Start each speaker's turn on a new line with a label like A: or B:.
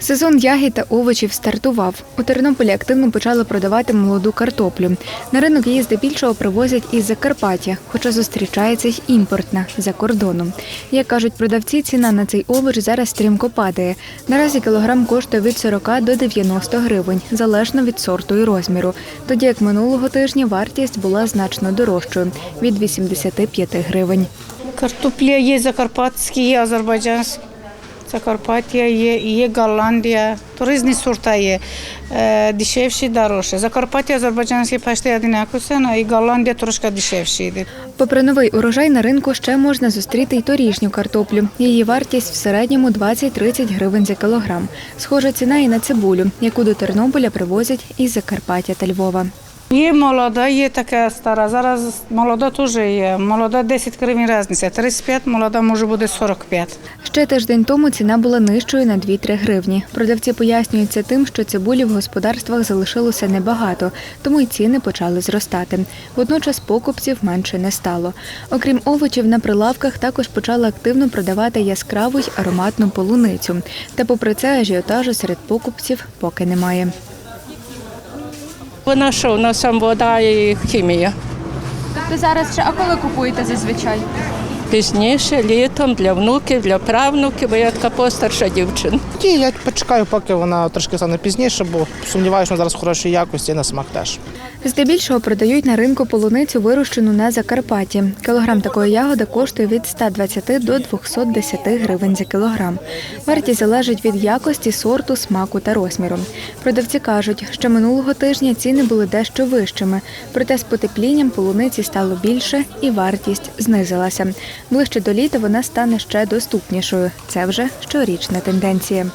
A: Сезон ягід та овочів стартував. У Тернополі активно почали продавати молоду картоплю. На ринок її здебільшого привозять із Закарпаття, хоча зустрічається й імпортна за кордоном. Як кажуть продавці, ціна на цей овоч зараз стрімко падає. Наразі кілограм коштує від 40 до 90 гривень, залежно від сорту і розміру. Тоді як минулого тижня вартість була значно дорожчою від 85 гривень.
B: Картопля є закарпатські, є азербайджанські. Закарпаття є, є Голландія, то різні сорта є. Е, дешевші, дорожчі. Закарпаття, азербайджанські почти одинакові ціна, і Голландія трошки дешевші йде.
A: Попри новий урожай на ринку ще можна зустріти й торішню картоплю. Її вартість в середньому 20-30 гривень за кілограм. Схожа ціна і на цибулю, яку до Тернополя привозять із Закарпаття та Львова.
B: Є молода, є така стара. Зараз молода теж є. Молода 10 гривень різниця. 35, молода може бути 45.
A: Ще тиждень тому ціна була нижчою на 2-3 гривні. Продавці пояснюють це тим, що цибулі в господарствах залишилося небагато, тому й ціни почали зростати. Водночас покупців менше не стало. Окрім овочів, на прилавках також почали активно продавати яскраву й ароматну полуницю. Та попри це ажіотажу серед покупців поки немає.
C: Вона що, у нас там вода і хімія.
A: То зараз ще а коли купуєте зазвичай?
C: Пізніше, літом для внуків, для правнуків, бо я така постарша дівчина.
D: Ті, я почекаю, поки вона трошки стане пізніше, бо сумніваюся, що зараз хорошої якості і на смак теж.
A: Здебільшого продають на ринку полуницю, вирощену на Закарпатті. Кілограм такої ягоди коштує від 120 до 210 гривень за кілограм. Вартість залежить від якості, сорту, смаку та розміру. Продавці кажуть, що минулого тижня ціни були дещо вищими, проте з потеплінням полуниці стало більше і вартість знизилася. Ближче до літа вона стане ще доступнішою. Це вже щорічна тенденція.